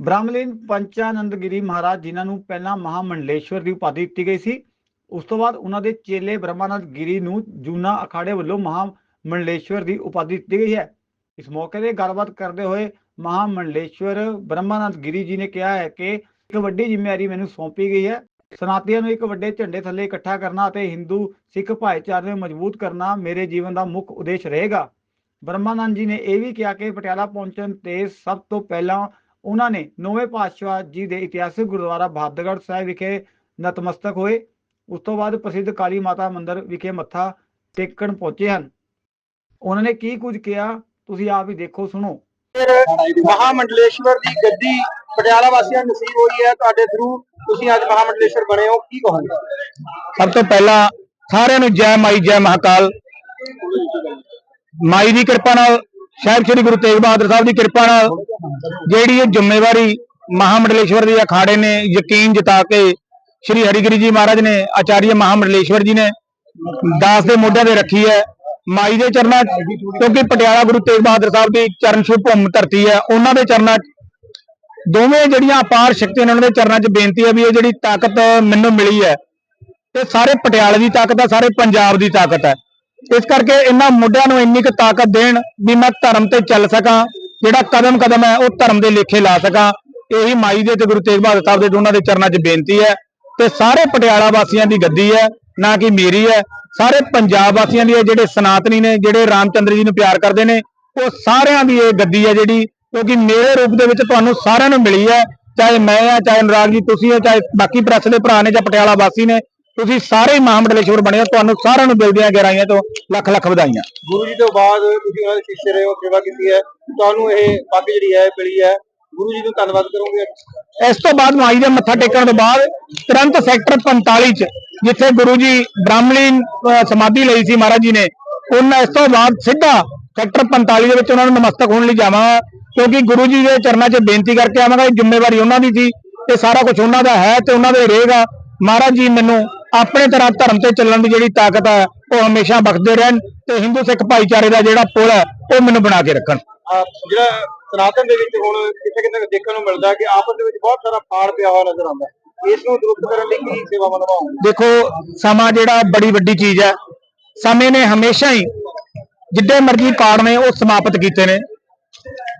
ਬ੍ਰਹਮਲੀਨ ਪੰਚਾਨੰਦਗਿਰੀ ਮਹਾਰਾਜ ਜਿਨ੍ਹਾਂ ਨੂੰ ਪਹਿਲਾਂ ਮਹਾਮੰਡਲੇਸ਼ਵਰ ਦੀ ਉਪਾਧੀ ਦਿੱਤੀ ਗਈ ਸੀ, ਉਸ ਤੋਂ ਬਾਅਦ ਉਹਨਾਂ ਦੇ ਚੇਲੇ ਬ੍ਰਹਮਾਨੰਦ ਗਿਰੀ ਨੂੰ ਜੂਨਾ ਅਖਾੜੇ ਵੱਲੋਂ ਮਹਾਮੰਡਲੇਸ਼ਵਰ ਦੀ ਉਪਾਧੀ ਦਿੱਤੀ ਗਈ ਹੈ। ਇਸ ਮੌਕੇ ਤੇ ਗੱਲਬਾਤ ਕਰਦੇ ਹੋਏ ਮਹਾਮੰਡਲੇਸ਼ਵਰ ਬ੍ਰਹਮਾਨੰਦ ਗਿਰੀ ਜੀ ਨੇ ਕਿਹਾ ਹੈ ਕਿ ਇੱਕ ਵੱਡੀ ਜ਼ਿੰਮੇਵਾਰੀ ਮੈਨੂੰ ਸੌਂਪੀ ਗਈ ਹੈ। ਸਨਾਤੀਆਂ ਨੂੰ ਇੱਕ ਵੱਡੇ ਝੰਡੇ ਥੱਲੇ ਇਕੱਠਾ ਕਰਨਾ ਅਤੇ ਹਿੰਦੂ, ਸਿੱਖ ਭਾਈਚਾਰੇ ਨੂੰ ਮਜ਼ਬੂਤ ਕਰਨਾ ਮੇਰੇ ਜੀਵਨ ਦਾ ਮੁੱਖ ਉਦੇਸ਼ ਰਹੇਗਾ। ਬ੍ਰਹਮਾਨੰਦ ਜੀ ਨੇ ਇਹ ਵੀ ਕਿਹਾ ਕਿ ਪਟਿਆਲਾ ਪਹੁੰਚਣ ਤੇ ਸਭ ਤੋਂ ਪਹਿਲਾਂ ਉਹਨਾਂ ਨੇ ਨੌਵੇਂ ਪਾਤਸ਼ਾਹ ਜੀ ਦੇ ਇਤਿਹਾਸਿਕ ਗੁਰਦੁਆਰਾ ਬਹਾਦਰਗੜ੍ਹ ਸਾਹਿਬ ਵਿਖੇ ਨਤਮਸਤਕ ਹੋਏ। ਉਸ ਤੋਂ ਬਾਅਦ ਪ੍ਰਸਿੱਧ ਕਾਲੀ ਮਾਤਾ ਮੰਦਿਰ ਵਿਖੇ ਮੱਥਾ ਟੇਕਣ ਪਹੁੰਚੇ ਹਨ। ਉਹਨਾਂ ਨੇ ਕੀ ਕੁਝ ਕਿਹਾ ਤੁਸੀਂ ਆਪ ਹੀ ਦੇਖੋ ਸੁਣੋ। ਮਹਾਮੰਡਲੇਸ਼ਵਰ ਦੀ ਗੱਦੀ ਪਟਿਆਲਾ ਵਾਸੀਆਂ ਨੂੰ ਨਸੀਬ ਹੋਈ ਹੈ। ਤੁਹਾਡੇ ਥਰੂ ਤੁਸੀਂ ਅੱਜ ਮਹਾਮੰਡਲੇਸ਼ਵਰ ਬਣੇ ਹੋ। ਕੀ ਕਹੋਗੇ? ਸਭ ਤੋਂ ਪਹਿਲਾਂ ਸਾਰਿਆਂ ਨੂੰ ਜੈ ਮਾਈ ਜੈ ਮਹਾਕਾਲ। ਮਾਈ ਦੀ ਕਿਰਪਾ ਨਾਲ ਸਾਹਿਬ ਸ੍ਰੀ ਗੁਰੂ ਤੇਗ ਬਹਾਦਰ ਸਾਹਿਬ ਦੀ ਕਿਰਪਾ ਨਾਲ ਜਿਹੜੀ ਇਹ ਜ਼ਿੰਮੇਵਾਰੀ ਮਹਾਮੰਡਲੇਸ਼ਵਰ ਦੇ ਅਖਾੜੇ ਨੇ ਯਕੀਨ ਜਤਾ ਕੇ ਸ੍ਰੀ ਹਰਿਗਿਰੀ ਜੀ ਮਹਾਰਾਜ ਨੇ ਆਚਾਰੀਆ ਮਹਾਮੰਡਲੇਸ਼ਵਰ ਜੀ ਨੇ ਦਾਸ ਦੇ ਮੋਢਿਆਂ ਤੇ ਰੱਖੀ ਹੈ। ਮਾਈ ਦੇ ਚਰਨਾਂ 'ਚ, ਕਿਉਂਕਿ ਪਟਿਆਲਾ ਗੁਰੂ ਤੇਗ ਬਹਾਦਰ ਸਾਹਿਬ ਦੀ ਚਰਨ ਛੂਹ ਭੂਮ ਧਰਤੀ ਹੈ। ਉਹਨਾਂ ਦੇ ਚਰਨਾਂ 'ਚ ਦੋਵੇਂ ਜਿਹੜੀਆਂ ਅਪਾਰ ਸ਼ਕਤੀਆਂ ਨੇ ਉਹਨਾਂ ਦੇ ਚਰਨਾਂ 'ਚ ਬੇਨਤੀ ਹੈ ਵੀ ਇਹ ਜਿਹੜੀ ਤਾਕਤ ਮੈਨੂੰ ਮਿਲੀ ਹੈ ਤੇ ਸਾਰੇ ਪਟਿਆਲੇ ਦੀ ਤਾਕਤ ਹੈ ਸਾਰੇ ਪੰਜਾਬ ਦੀ ਤਾਕਤ ਹੈ। ਇਸ ਕਰਕੇ ਇਹਨਾਂ ਮੁੱਢਿਆਂ ਨੂੰ ਇੰਨੀ ਕੁ ਤਾਕਤ ਦੇਣ ਵੀ ਮੈਂ ਧਰਮ ਤੇ ਚੱਲ ਸਕਾਂ। ਜਿਹੜਾ ਕਦਮ ਕਦਮ ਹੈ, ਉਹ ਧਰਮ ਦੇ ਲੇਖੇ ਲਾ ਸਕਾਂ। ਇਹੀ ਮਾਈ ਦੇ ਤੇ ਗੁਰੂ ਤੇਗ ਬਹਾਦਰ ਸਾਹਿਬ ਦੇ ਦੋਨਾਂ ਦੇ ਚਰਨਾਂ 'ਚ ਬੇਨਤੀ ਹੈ ਤੇ ਸਾਰੇ ਪਟਿਆਲਾ ਵਾਸੀਆਂ ਦੀ ਗੱਦੀ ਹੈ, ਨਾ ਕਿ ਮੇਰੀ ਹੈ। ਸਾਰੇ ਪੰਜਾਬ ਵਾਸੀਆਂ ਦੀ ਹੈ, ਜਿਹੜੇ ਸਨਾਤਨੀ ਨੇ, ਜਿਹੜੇ ਰਾਮਚੰਦਰ ਜੀ ਨੂੰ ਪਿਆਰ ਕਰਦੇ ਨੇ, ਉਹ ਸਾਰਿਆਂ ਦੀ ਇਹ ਗੱਦੀ ਹੈ ਜਿਹੜੀ, ਕਿਉਂਕਿ ਮੇਰੇ ਰੂਪ ਦੇ ਵਿੱਚ ਤੁਹਾਨੂੰ ਸਾਰਿਆਂ ਨੂੰ ਮਿਲੀ ਹੈ। ਚਾਹੇ ਮੈਂ ਆ ਚਾਹੇ ਅਨੁਰਾਗ ਜੀ, ਤੁਸੀਂ ਹੋ, ਚਾਹੇ ਬਾਕੀ ਪ੍ਰੈਸ ਦੇ ਭਰਾ ਨੇ ਜਾਂ ਪਟਿਆਲਾ ਵਾਸੀ ਨੇ ਤੁਸੀਂ ਸਾਰੇ ਹੀ ਮਹਾਮੰਡਲੇਸ਼ਵਰ ਬਣੇ ਹੋ ਤੁਹਾਨੂੰ ਸਾਰਿਆਂ ਨੂੰ ਦਿਲ ਦੀਆਂ ਗਹਿਰਾਈਆਂ ਤੋਂ ਲੱਖ ਲੱਖ ਵਧਾਈਆਂ। ਗੁਰੂ ਜੀ ਤੋਂ ਬਾਅਦ ਤੁਸੀਂ ਉਹਨਾਂ ਦੇ ਸਿੱਖੇ ਰਹੇ ਹੋ ਸੇਵਾ ਕੀਤੀ ਹੈ। ਤੁਹਾਨੂੰ ਇਹ ਪੱਗ ਜਿਹੜੀ ਹੈ ਮਿਲੀ ਹੈ। ਗੁਰੂ ਜੀ ਨੂੰ ਧੰਨਵਾਦ ਕਰੋਗੇ। ਇਸ ਤੋਂ ਬਾਅਦ ਮਾਈ ਦੇ ਮੱਥਾ ਟੇਕਣ ਤੋਂ ਬਾਅਦ ਤੁਰੰਤ ਸੈਕਟਰ 45 ਚ ਜਿੱਥੇ ਗੁਰੂ ਜੀ ਬ੍ਰਾਹਮਣੀ ਸਮਾਧੀ ਲਈ ਸੀ ਮਹਾਰਾਜ ਜੀ ਨੇ ਉਹਨਾਂ ਇਸ ਤੋਂ ਬਾਅਦ ਸਿੱਧਾ ਸੈਕਟਰ 45 ਦੇ ਵਿੱਚ ਉਹਨਾਂ ਨੂੰ ਨਮਸਤਕ ਹੋਣ ਲਈ ਜਾਵਾਂਗਾ। ਕਿਉਂਕਿ ਗੁਰੂ ਜੀ ਦੇ ਚਰਨਾਂ 'ਚ ਬੇਨਤੀ ਕਰਕੇ ਆਵਾਂਗਾ ਇਹ ਜ਼ਿੰਮੇਵਾਰੀ ਉਹਨਾਂ ਦੀ ਸੀ ਤੇ ਸਾਰਾ ਕੁਝ ਉਹਨਾਂ ਦਾ ਹੈ ਤੇ ਉਹਨਾਂ ਦੇ ਰਹੇਗਾ ਮਹਾਰਾਜ ਜੀ ਮੈਨੂੰ ਆਪਣੇ ਤਰ੍ਹਾਂ ਧਰਮ ਤੇ ਚੱਲਣ ਦੀ ਜਿਹੜੀ ਤਾਕਤ ਹੈ ਉਹ ਹਮੇਸ਼ਾ ਬਖਸ਼ਦੇ ਰਹਿਣ ਤੇ ਹਿੰਦੂ ਸਿੱਖ ਭਾਈਚਾਰੇ ਦਾ ਜਿਹੜਾ ਪੁਲ ਹੈ ਉਹ ਮੈਨੂੰ ਬਣਾ ਕੇ ਰੱਖਣ। ਜਿਹੜਾ ਸਨਾਤਨ ਦੇ ਵਿੱਚ ਹੁਣ ਕਿਤੇ ਕਿਤੇ ਦੇਖਣ ਨੂੰ ਮਿਲਦਾ ਕਿ ਆਪਸ ਦੇ ਵਿੱਚ ਬਹੁਤ ਸਾਰਾ ਫਾੜ ਪਿਆ ਹੋਇਆ ਨਜ਼ਰ ਆਉਂਦਾ ਇਸ ਨੂੰ ਦਰੁਸਤ ਕਰਨ ਲਈ ਕੀ ਸੇਵਾਵਾਂ ਨਿਭਾਉਂਗੇ ਦੇਖੋ ਸਮਾਂ ਜਿਹੜਾ ਬੜੀ ਵੱਡੀ ਚੀਜ਼ ਹੈ। ਸਮੇਂ ਨੇ ਹਮੇਸ਼ਾ ਹੀ ਜਿੱਡੇ ਮਰਜ਼ੀ ਪਾੜ ਨੇ ਉਹ ਸਮਾਪਤ ਕੀਤੇ ਨੇ।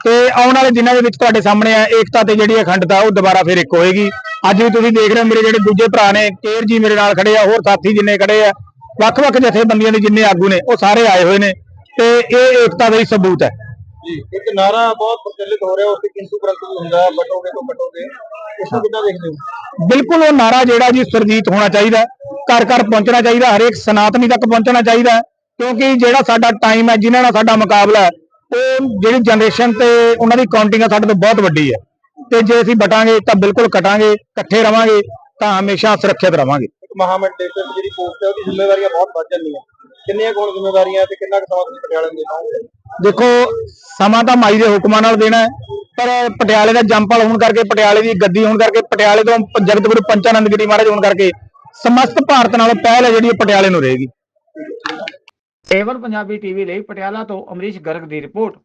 ਤੇ ਆਉਣ ਵਾਲੇ ਦਿਨਾਂ ਦੇ ਵਿੱਚ ਤੁਹਾਡੇ ਸਾਹਮਣੇ ਆ ਏਕਤਾ ਤੇ ਜਿਹੜੀ ਅਖੰਡਤਾ ਉਹ ਦੁਬਾਰਾ ਫਿਰ ਇੱਕ ਹੋਏਗੀ। ਅੱਜ ਵੀ ਤੁਸੀਂ ਦੇਖ ਰਹੇ ਹੋ ਮੇਰੇ ਜਿਹੜੇ ਦੂਜੇ ਭਰਾ ਨੇ ਕੇਰ ਜੀ ਮੇਰੇ ਨਾਲ ਖੜੇ ਆ ਹੋਰ ਸਾਥੀ ਜਿੰਨੇ ਖੜੇ ਆ ਵੱਖ-ਵੱਖ ਜਥੇਬੰਦੀਆਂ ਦੇ ਜਿੰਨੇ ਆਗੂ ਨੇ ਉਹ ਸਾਰੇ ਆਏ ਹੋਏ ਨੇ ਤੇ ਇਹ ਏਕਤਾ ਦਾ ਹੀ ਸਬੂਤ ਹੈ। ਜੀ ਇੱਕ ਨਾਰਾ ਬਹੁਤ ਪ੍ਰਚਲਿਤ ਹੋ ਰਿਹਾ ਉਸ ਤੇ ਕਿੰਤੂ ਪਰੰਤੂ ਵੀ ਹੁੰਦਾ ਹੈ, ਬਟੋਗੇ ਤੋਂ ਬਟੋਗੇ। ਇਸ ਨੂੰ ਕਿੱਦਾਂ ਦੇਖਦੇ ਹੋ? ਬਿਲਕੁਲ ਉਹ ਨਾਰਾ ਜਿਹੜਾ ਜੀ ਸੁਰਜੀਤ ਹੋਣਾ ਚਾਹੀਦਾ ਘਰ ਘਰ ਪਹੁੰਚਣਾ ਚਾਹੀਦਾ ਹਰੇਕ ਸਨਾਤਨੀ ਤੱਕ ਪਹੁੰਚਣਾ ਚਾਹੀਦਾ ਕਿਉਂਕਿ ਜਿਹੜਾ ਸਾਡਾ ਟਾਈਮ ਹੈ ਜਿਨ੍ਹਾਂ ਨਾਲ ਸਾਡਾ ਮੁਕਾਬਲਾ ਹੈ ਉਹ ਜਿਹੜੀ ਜਨਰੇਸ਼ਨ ਤੇ ਉਹਨਾਂ ਦੀ ਕਾਊਂਟਿੰਗ ਹੈ ਸਾਡੇ ਤੋਂ ਬਹੁਤ ਵੱਡੀ ਹੈ ਤੇ ਜੇ ਅਸੀਂ ਬਟਾਂਗੇ ਤਾਂ ਬਿਲਕੁਲ ਕਟਾਂਗੇ ਇਕੱਠੇ ਰਵਾਂਗੇ ਤਾਂ ਹਮੇਸ਼ਾ ਸੁਰੱਖਿਅਤ ਰਵਾਂਗੇ। ਇੱਕ ਮਹਾਮੰਡਲੇਸ਼ਵਰ ਜਿਹੜੀ ਪੋਸਟ ਹੈ ਉਹਦੀ ਜ਼ਿੰਮੇਵਾਰੀਆਂ ਬਹੁਤ ਵੱਧ ਜਾਂਦੀਆਂ। ਕਿੰਨੀਆਂ ਕੋਣ ਜ਼ਿੰਮੇਵਾਰੀਆਂ ਤੇ ਕਿੰਨਾ ਕੁ ਸਮਾਂ ਤੁਸੀਂ ਪਟਿਆਲੇ ਨੂੰ ਦੇ ਪਾਓਗੇ ਦੇਖੋ ਸਮਾਂ ਤਾਂ ਮਾਈ ਦੇ ਹੁਕਮਾਂ ਨਾਲ ਦੇਣਾ ਹੈ ਪਰ ਪਟਿਆਲੇ ਦਾ ਜੰਪਲ ਹੋਣ ਕਰਕੇ ਪਟਿਆਲੇ ਦੀ ਗੱਦੀ ਹੋਣ ਕਰਕੇ ਪਟਿਆਲੇ ਤੋਂ ਜਗਤ ਗੁਰੂ ਪੰਚਾਨੰਦ ਗਿਰੀ ਮਹਾਰਾਜ ਹੋਣ ਕਰਕੇ ਸਮਸਤ ਭਾਰਤ ਨਾਲੋਂ ਪਹਿਲ ਹੈ ਜਿਹੜੀ ਪਟਿਆਲੇ ਨੂੰ ਰਹੇਗੀ। ਏਵਨ ਪੰਜਾਬੀ ਟੀਵੀ ਲਈ ਪਟਿਆਲਾ ਤੋਂ ਅਮਰੀਸ਼ ਗਰਗ ਦੀ ਰਿਪੋਰਟ।